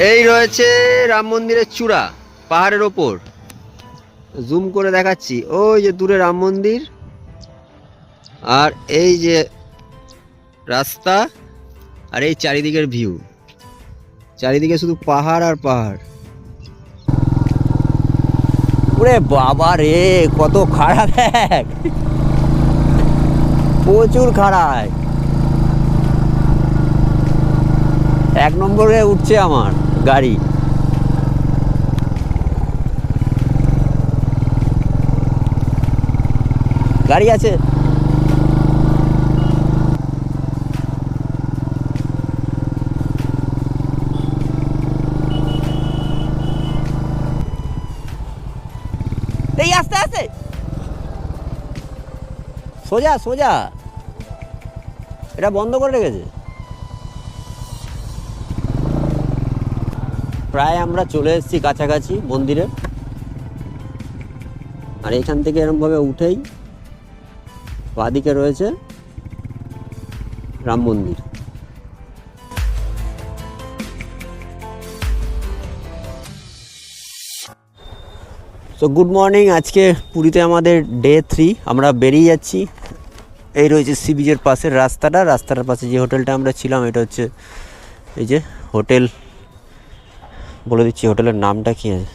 এই রয়েছে রাম মন্দিরের চূড়া, পাহাড়ের ওপর। জুম করে দেখাচ্ছি, ওই যে দূরে রাম মন্দির। আর এই যে রাস্তা, আর এই চারিদিকের ভিউ। চারিদিকে শুধু পাহাড় আর পাহাড়। ওরে বাবা রে, কত খাড়া দেখ প্রচুর খাড়ায় এক নম্বরে উঠছে আমার। গাড়ি। গাড়ি আছে। এই আস্তে আস্তে। সোজা সোজা। এটা বন্ধ করে রেখেছে। প্রায় আমরা চলে এসেছি কাছাকাছি মন্দিরে। আর এখান থেকে এরমভাবে উঠেই বাদিকে রয়েছে রাম মন্দির। তো গুড মর্নিং আজকে পুরীতে আমাদের ডে থ্রি আমরা বেরিয়ে যাচ্ছি। এই রয়েছে সি বিচের পাশের রাস্তাটা, রাস্তাটার পাশে যে হোটেলটা আমরা ছিলাম, এটা হচ্ছে এই যে হোটেল বলে দিচ্ছি, হোটেলের নামটা কী? আছে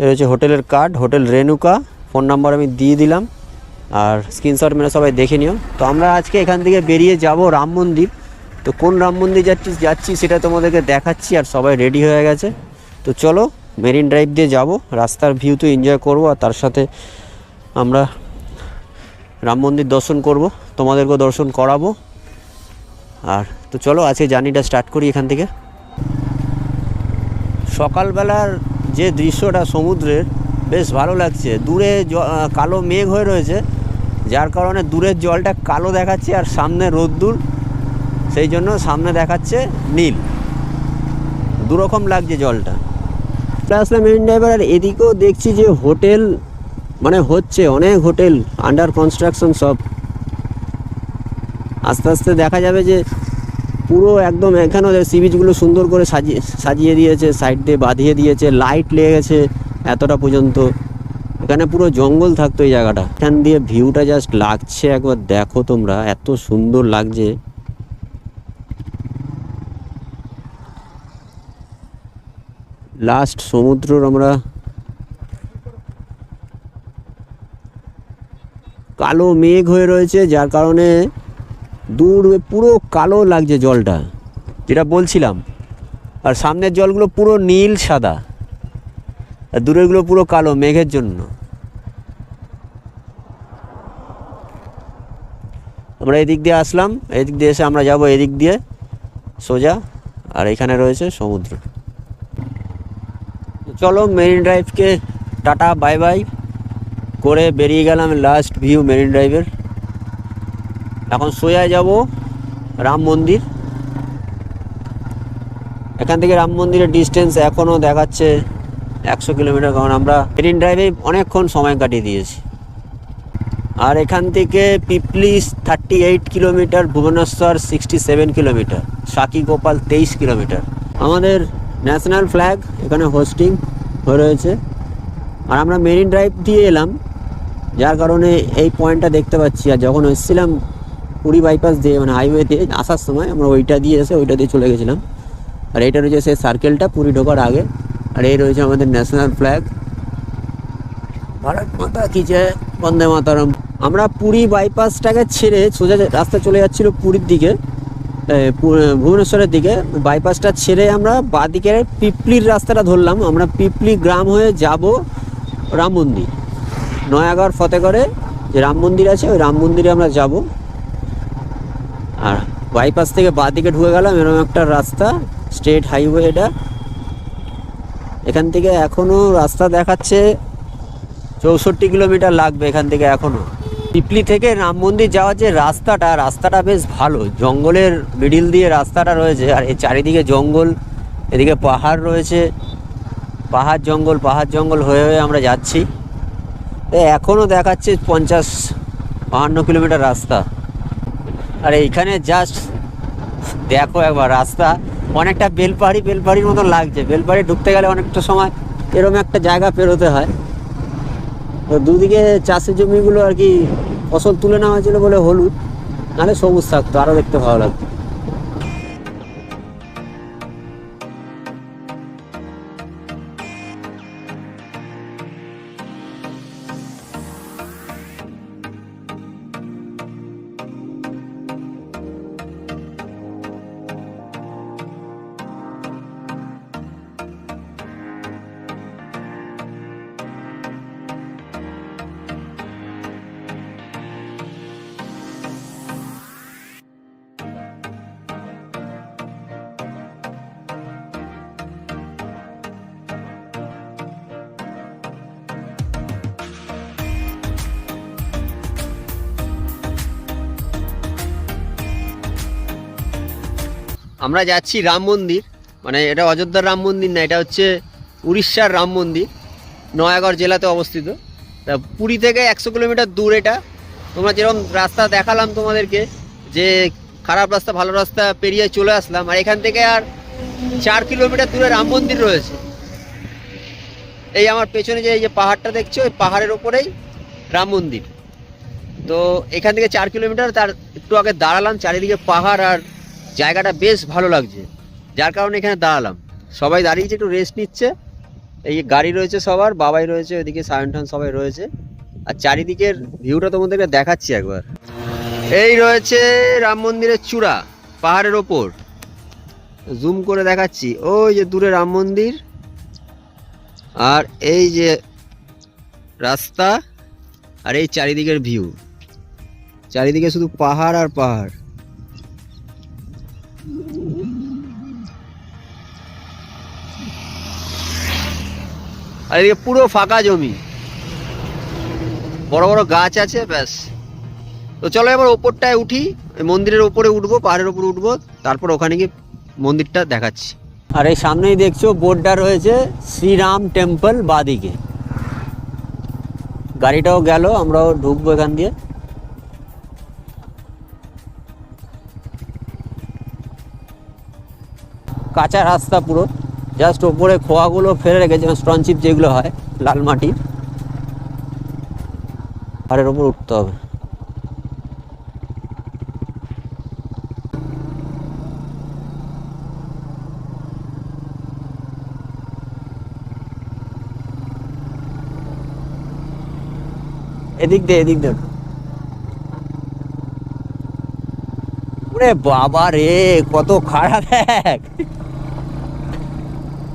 এটা হচ্ছে হোটেলের card, hotel Renuka phone number আমি দিয়ে দিলাম, আর স্ক্রিনশট মেরে সবাই দেখে নিও। তো আমরা আজকে এখান থেকে বেরিয়ে যাব রাম মন্দির। তো কোন রাম মন্দির যাচ্ছি যাচ্ছি সেটা তোমাদেরকে দেখাচ্ছি, আর সবাই রেডি হয়ে গেছে। তো চলো, মেরিন ড্রাইভ দিয়ে যাব, রাস্তার ভিউ তো এনজয় করব, আর তার সাথে আমরা রাম মন্দির দর্শন করব, তোমাদেরকেও দর্শন করাবো। আর তো চলো, আজকে জার্নিটা স্টার্ট করি এখান থেকে। সকালবেলার যে দৃশ্যটা সমুদ্রের, বেশ ভালো লাগছে। দূরে কালো মেঘ হয়ে রয়েছে, যার কারণে দূরের জলটা কালো দেখাচ্ছে আর সামনে রোদ্দুর, সেই জন্য সামনে দেখাচ্ছে নীল। দুরকম লাগছে জলটা। আসলাম মেরিন ড্রাইভার আর এদিকেও দেখছি যে হোটেল মানে হচ্ছে অনেক হোটেল আন্ডার কনস্ট্রাকশন সব। আস্তে আস্তে দেখা যাবে যে পুরো একদম এখানেও সি বিচগুলো সুন্দর করে সাজিয়ে সাজিয়ে দিয়েছে সাইড দিয়ে বাঁধিয়ে দিয়েছে লাইট লেগেছে এতটা পর্যন্ত। এখানে পুরো জঙ্গল থাকতো এই জায়গাটা। এখান দিয়ে ভিউটা জাস্ট লাগছে একবার দেখো তোমরা, এত সুন্দর লাগছে। লাস্ট সমুদ্রর আমরা কালো মেঘ হয়ে রয়েছে, যার কারণে দূর পুরো কালো লাগছে জলটা, যেটা বলছিলাম। আর সামনের জলগুলো পুরো নীল সাদা, আর দূরেরগুলো পুরো কালো মেঘের জন্য। আমরা এদিক দিয়ে আসলাম, এদিক দিয়ে এসে আমরা যাব এদিক দিয়ে, সোজা, আর এখানে রয়েছে সমুদ্র। চলো মেরিন ড্রাইভকে টাটা, বাই বাই, করে বেরিয়ে গেলাম লাস্ট ভিউ মেরিন ড্রাইভের। এখন সোজা যাব রাম মন্দির। এখান থেকে রাম মন্দিরের ডিস্টেন্স এখনও দেখাচ্ছে একশো কিলোমিটার, কারণ আমরা মেরিন ড্রাইভে অনেকক্ষণ সময় কাটিয়ে দিয়েছি। আর এখান থেকে Pipli thirty eight kilometre, Bhubaneswar sixty seven kilometre, Sakhi Gopal তেইশ কিলোমিটার। আমাদের ন্যাশনাল ফ্ল্যাগ এখানে হোস্টিং হয়ে রয়েছে। আর আমরা মেরিন ড্রাইভ দিয়ে এলাম, যার কারণে এই পয়েন্টটা দেখতে পাচ্ছি। আর যখন এসেছিলাম পুরী বাইপাস দিয়ে মানে হাইওয়ে দিয়ে আসার সময় আমরা ওইটা দিয়ে এসে ওইটা দিয়ে চলে গেছিলাম। আর এটা রয়েছে সেই সার্কেলটা পুরী ঢোকার আগে। আর এই রয়েছে আমাদের ন্যাশনাল ফ্ল্যাগ ভারত মাতা কি জয়, বন্দে মাতারম। আমরা পুরী বাইপাসটাকে ছেড়ে সোজা রাস্তা চলে যাচ্ছিল পুরীর দিকে ভুবনেশ্বরের দিকে। বাইপাসটা ছেড়ে আমরা বাদিকে পিপলির রাস্তাটা ধরলাম। আমরা পিপলি গ্রাম হয়ে যাব রাম মন্দির। নয়াগড় ফতেগড়ে যে রাম মন্দির আছে, ওই রাম মন্দিরে আমরা যাব। আর বাইপাস থেকে বাদিকে ঢুকে গেলাম, এরকম একটা রাস্তা স্টেট হাইওয়ে এটা। এখান থেকে এখনও রাস্তা দেখাচ্ছে চৌষট্টি কিলোমিটার লাগবে এখান থেকে এখনও পিপলি থেকে রাম মন্দির যাওয়ার যে রাস্তাটা রাস্তাটা বেশ ভালো। জঙ্গলের মিডিল দিয়ে রাস্তাটা রয়েছে, আর এই চারিদিকে জঙ্গল, এদিকে পাহাড় রয়েছে। পাহাড় জঙ্গল পাহাড় জঙ্গল হয়ে হয়ে আমরা যাচ্ছি। এখনও দেখাচ্ছে পঞ্চাশ, বাহান্ন কিলোমিটার রাস্তা। আর এইখানে জাস্ট দেখো একবার রাস্তা, অনেকটা বেলপাহাড়ি, বেলপাহাড়ির মতো লাগছে। বেলপাহাড়ি ঢুকতে গেলে অনেকটা সময় এরকম একটা জায়গা পেরোতে হয়। তো দুদিকে চাষের জমিগুলো আর কি ফসল তুলে নেওয়া হয়েছিল বলে হলুদ, নাহলে সবুজ থাকতো আরও দেখতে ভালো লাগতো। আমরা যাচ্ছি রাম মন্দির মানে এটা অযোধ্যার রাম মন্দির না, এটা হচ্ছে উড়িষ্যার রাম মন্দির, নয়াগড় জেলাতে অবস্থিত। তা পুরী থেকে একশো কিলোমিটার দূর এটা। তোমরা যেরকম রাস্তা দেখালাম তোমাদেরকে, যে খারাপ রাস্তা, ভালো রাস্তা পেরিয়ে চলে আসলাম, আর এখান থেকে আর চার কিলোমিটার দূরে রাম মন্দির রয়েছে। এই আমার পেছনে যে এই যে পাহাড়টা দেখছ ওই পাহাড়ের ওপরেই রাম মন্দির। তো এখান থেকে চার কিলোমিটার, তার একটু আগে দাঁড়ালাম, চারিদিকে পাহাড় আর জায়গাটা বেশ ভালো লাগছে। যার কারণে এখানে দাঁড়ালাম। সবাই দাঁড়িয়েছে, একটু রেস্ট নিচ্ছে। এই গাড়ি রয়েছে সবার, বাবাই রয়েছে, ওইদিকে সায়ন টান সবাই রয়েছে। আর চারিদিকের ভিউটা তোমাদেরকে দেখাচ্ছি একবার। এই রয়েছে রাম মন্দিরের চূড়া, পাহাড়ের ওপর। জুম করে দেখাচ্ছি। ওই যে দূরে রাম মন্দির। আর এই যে রাস্তা, আর এই চারিদিকের ভিউ চারিদিকে শুধু পাহাড় আর পাহাড়। আর এদিকে পুরো ফাঁকা জমি। বড় বড় গাছ আছে, ব্যাস। তো চলো এবার ওপরটায় উঠি মন্দিরের ওপরে উঠবো, পাহাড়ের উপরে উঠবো, তারপর ওখানে গিয়ে মন্দিরটা দেখাচ্ছি। আর এই সামনেই দেখছ, বোর্ডটা রয়েছে শ্রীরাম টেম্পল বাদিকে। গাড়িটাও গেল, আমরাও ঢুকবো এখান দিয়ে। কাঁচা রাস্তা পুরো। জাস্ট ওপরে খোয়াগুলো ফেলে রেখেছে স্টনচিপ যেগুলো হয়, লাল মাটির পাহাড়ের ওপর উঠতে হবে। এদিক দিয়ে এদিক দিয়ে ওরে বাবা রে, কত খারাপ এক।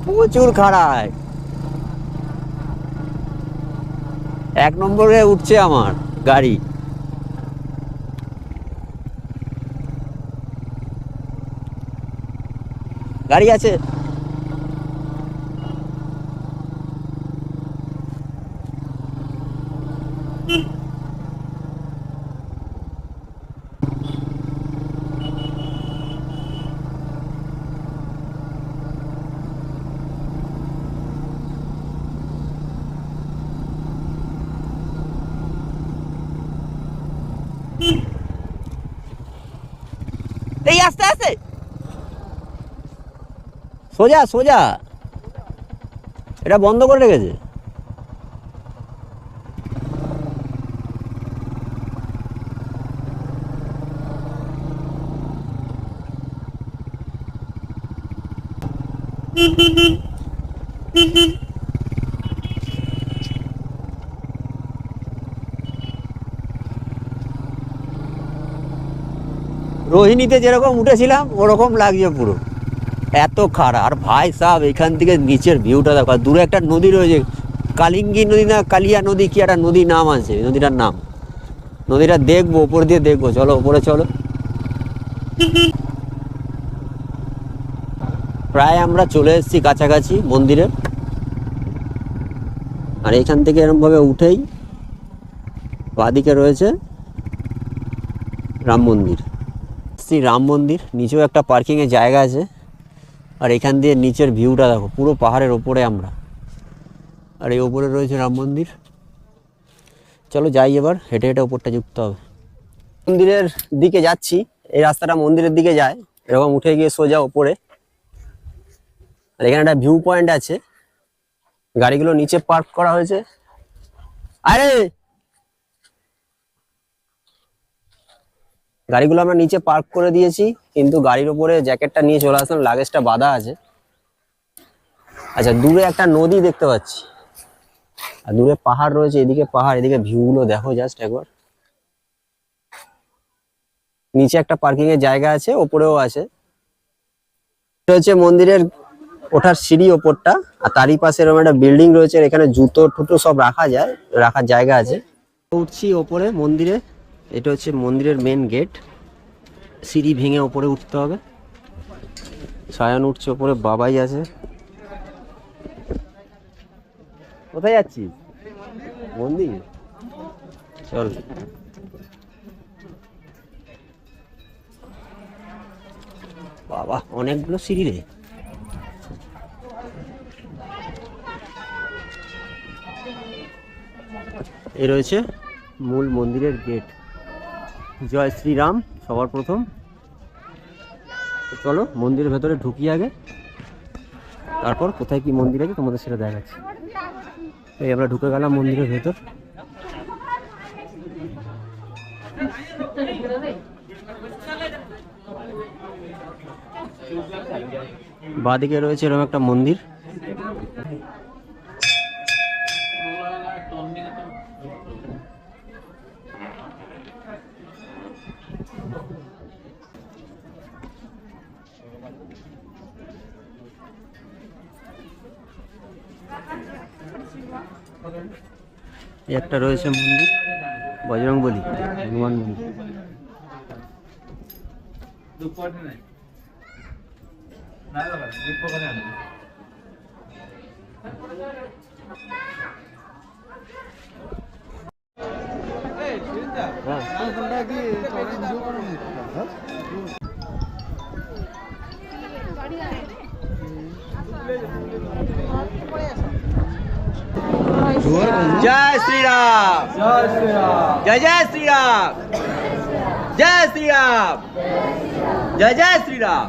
প্রচুর খাড়ায়। এক নম্বরে উঠছে আমার গাড়ি। গাড়ি আছে? এই আস্তে আস্তে। সোজা সোজা। এটা বন্ধ করে রেখেছে। রোহিণীতে যেরকম উঠেছিলাম, ওরকম লাগছে পুরো। এত খারাপ আর ভাই সাহেব, এখান থেকে নিচের ভিউটা দেখো। দূরে একটা নদী রয়েছে। কালিঙ্গি নদী না, কালিয়া নদী কি একটা নদীর নাম আছে? নদীটার নাম। নদীটা দেখব, ওপর দিয়ে দেখব। চলো, ওপরে চলো। প্রায় আমরা চলে এসেছি কাছাকাছি মন্দিরের আর এখান থেকে এরমভাবে উঠেই বাদিকে রয়েছে রাম মন্দির। শ্রী রাম মন্দির, নিচেও একটা পার্কিংয়ের জায়গা আছে। আর এখান দিয়ে নিচের ভিউটা দেখো, পুরো পাহাড়ের ওপরে আমরা। আর এই ওপরে রয়েছে রাম মন্দির। চলো যাই এবার, হেঁটে হেঁটে ওপরটা যুক্ত হবে। মন্দিরের দিকে যাচ্ছি, এই রাস্তাটা মন্দিরের দিকে যায়, এরকম উঠে গিয়ে সোজা ওপরে। আর এখানে একটা ভিউ পয়েন্ট আছে। গাড়িগুলো নিচে পার্ক করা হয়েছে। আরে! গাড়িগুলো আমরা নিচে পার্ক করে দিয়েছি, কিন্তু গাড়ির উপরে জ্যাকেটটা নিয়ে চলে আসলাম লাগেজটা বাঁধা আছে। আচ্ছা দূরে একটা নদী দেখতে পাচ্ছি। আর দূরে পাহাড় রয়েছে, এদিকে পাহাড়, এদিকে ভিউগুলো দেখো জাস্ট একবার। নিচে একটা পার্কিং এর জায়গা আছে, ওপরেও আছে। হচ্ছে মন্দিরের ওঠার সিঁড়ি ওপরটা, আর তারই পাশে এরকম একটা বিল্ডিং রয়েছে এখানে জুতো টুতো সব রাখা যায়, রাখার জায়গা আছে। উঠছি ওপরে মন্দিরে। এটা হচ্ছে মন্দিরের মেন গেট সিঁড়ি ভেঙে ওপরে উঠতে হবে। সায়ন উঠছে ওপরে, বাবাই আছে। কোথায় যাচ্ছিস? মন্দির? চল। বাবা, অনেকগুলো সিঁড়ি রে। এ রয়েছে মূল মন্দিরের গেট জয় শ্রীরাম, সবার প্রথম। চলো, মন্দিরের ভেতরে ঢুকি আগে। তারপর কোথায় কি মন্দির আছে তোমাদের সেটা দেখাচ্ছি। এই আমরা ঢুকে গেলাম মন্দিরের ভেতর। বাদিকে রয়েছে এরকম একটা মন্দির। একটা রয়েছে মন্দির বজরং বলি হনুমান মন্দির হ্যাঁ। জয় শ্রীরাম। জয় জয় শ্রীরাম। জয় শ্রীরাম। জয় জয় শ্রীরাম।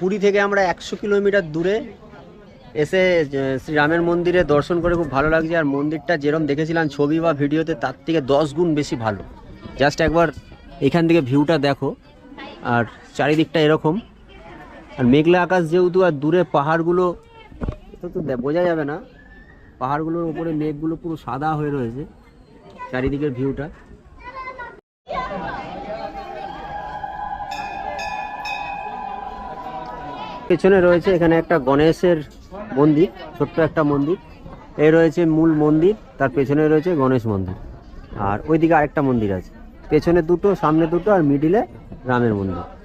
পুরী থেকে আমরা একশো কিলোমিটার দূরে এসে শ্রীরামের মন্দিরে দর্শন করে খুব ভালো লাগছে। আর মন্দিরটা যেরকম দেখেছিলাম ছবি বা ভিডিওতে, তার থেকে দশ গুণ বেশি ভালো। জাস্ট একবার এখান থেকে ভিউটা দেখো। আর চারিদিকটা এরকম। আর মেঘলা আকাশ যেহেতু, আর দূরে পাহাড়গুলো তো বোঝা যাবে না। পাহাড়গুলোর উপরে মেঘগুলো পুরো সাদা হয়ে রয়েছে, চারিদিকের ভিউটা। পেছনে রয়েছে এখানে একটা গণেশের মন্দির, ছোট্ট একটা মন্দির। এই রয়েছে মূল মন্দির, তার পেছনে রয়েছে গণেশ মন্দির। আর ওইদিকে আরেকটা মন্দির আছে। পেছনে দুটো, সামনে দুটো, আর মিডিলে রামের মন্দির।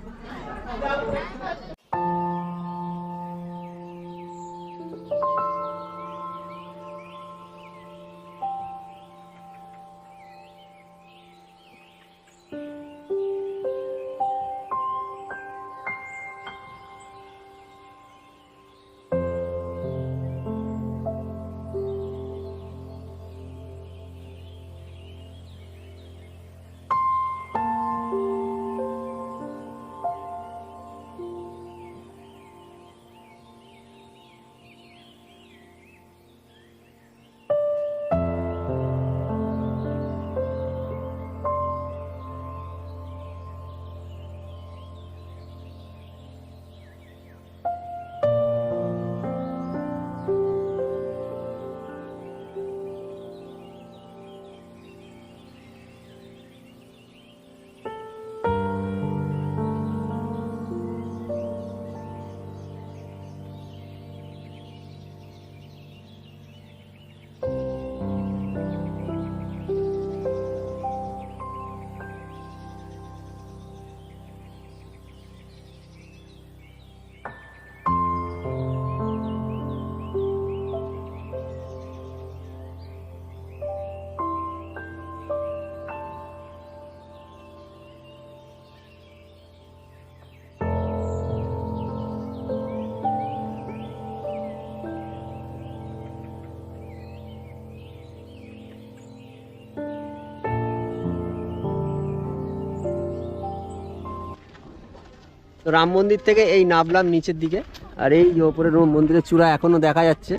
তো রাম মন্দির থেকে এই নামলাম নিচের দিকে। আর এই যে ওপরের ও মন্দিরের চূড়া এখনও দেখা যাচ্ছে।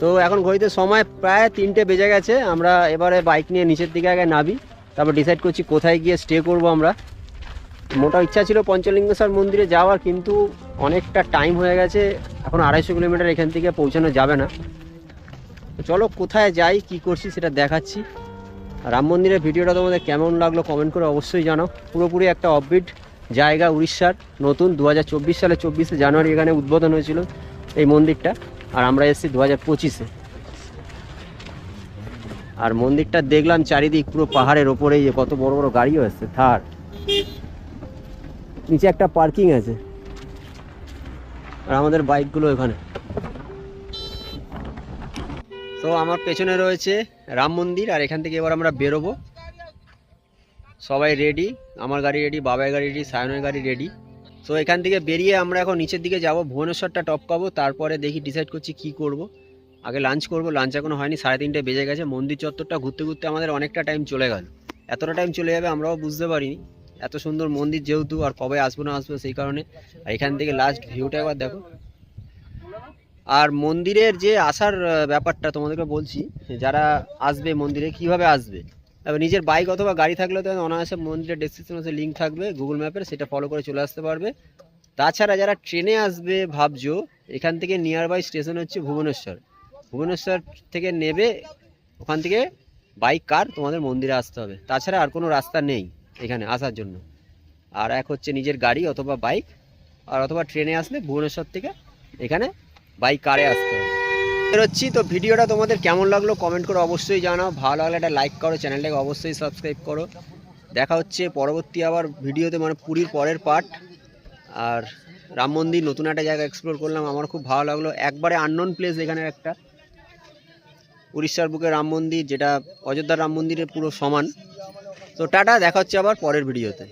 তো এখন ঘড়িতে সময় প্রায় তিনটে বেজে গেছে। আমরা এবারে বাইক নিয়ে নিচের দিকে আগে নাবি তারপর ডিসাইড করছি কোথায় গিয়ে স্টে করব আমরা। মোটা ইচ্ছা ছিল পঞ্চলিঙ্গেশ্বর মন্দিরে যাওয়ার, কিন্তু অনেকটা টাইম হয়ে গেছে। এখন আড়াইশো কিলোমিটার এখান থেকে পৌঁছানো যাবে না। চলো কোথায় যাই, কি করছি সেটা দেখাচ্ছি। রাম মন্দিরের ভিডিওটা তোমাদের কেমন লাগল কমেন্ট করে অবশ্যই জানাও। পুরোপুরি একটা অফবিট জায়গা উড়িষ্যার নতুন দু হাজার চব্বিশ সালে চব্বিশে জানুয়ারি এখানে উদ্বোধন হয়েছিল এই মন্দিরটা। আর আমরা এসেছি দু হাজার পঁচিশে। আর মন্দিরটা দেখলাম চারিদিক পুরো পাহাড়ের ওপরে যে কত বড় বড় গাড়িও আছে, থার। নিচে একটা পার্কিং আছে। আর আমাদের বাইকগুলো এখানে। তো আমার পেছনে রয়েছে রাম মন্দির, আর এখান থেকে এবার আমরা বেরোবো। সবাই রেডি আমার গাড়ি রেডি বাবার গাড়ি রেডি সায়নের গাড়ি রেডি তো এখান থেকে বেরিয়ে আমরা এখন নিচের দিকে যাব, ভুবনেশ্বরটা টপ টপকাবো তারপরে দেখি ডিসাইড করছি কি করব। আগে লাঞ্চ করব লাঞ্চ এখনও হয়নি, সাড়ে তিনটে বেজে গেছে, মন্দির চত্বরটা ঘুরতে ঘুরতে আমাদের অনেকটা টাইম চলে গেল। এতটা টাইম চলে যাবে আমরাও বুঝতে পারিনি। এত সুন্দর মন্দির যেহেতু, আর কবে আসব না আসব সেই কারণে। আর এখান থেকে লাস্ট ভিউটা একবার দেখো। আর মন্দিরের যে আসার ব্যাপারটা তোমাদেরকে বলছি, যারা আসবে মন্দিরে, কীভাবে আসবে? এবার নিজের বাইক অথবা গাড়ি থাকলে তো অনায়াসে মন্দিরের ডেসক্রিপশনে লিঙ্ক থাকবে গুগল ম্যাপের সেটা ফলো করে চলে আসতে পারবে। তাছাড়া যারা ট্রেনে আসবে, ভাবছ, এখান থেকে নিয়ার বাই স্টেশন হচ্ছে ভুবনেশ্বর। ভুবনেশ্বর থেকে নেবে, ওখান থেকে বাইক কার তোমাদের মন্দিরে আসতে হবে। তাছাড়া আর কোনো রাস্তা নেই এখানে আসার জন্য। আর এক হচ্ছে নিজের গাড়ি অথবা বাইক আর অথবা ট্রেনে আসলে ভুবনেশ্বর থেকে এখানে বাইক কারে আসতে হবে। বেরোচ্ছি। তো ভিডিওটা তোমাদের কেমন লাগল কমেন্ট করে অবশ্যই জানাও। ভালো লাগলে একটা লাইক করো চ্যানেলটাকে অবশ্যই সাবস্ক্রাইব করো। দেখা হচ্ছে পরবর্তী আবার ভিডিওতে মানে পুরীর পরের পার্ট আর রাম মন্দির নতুন একটা জায়গা এক্সপ্লোর করলাম, আমার খুব ভালো লাগল। একবারে আননোন প্লেস এখানে একটা। উড়িষ্যার বুকে রাম মন্দির, যেটা অযোধ্যার রাম মন্দিরের পুরো সমান। তো টাটা, দেখা হচ্ছে আবার পরের ভিডিওতে।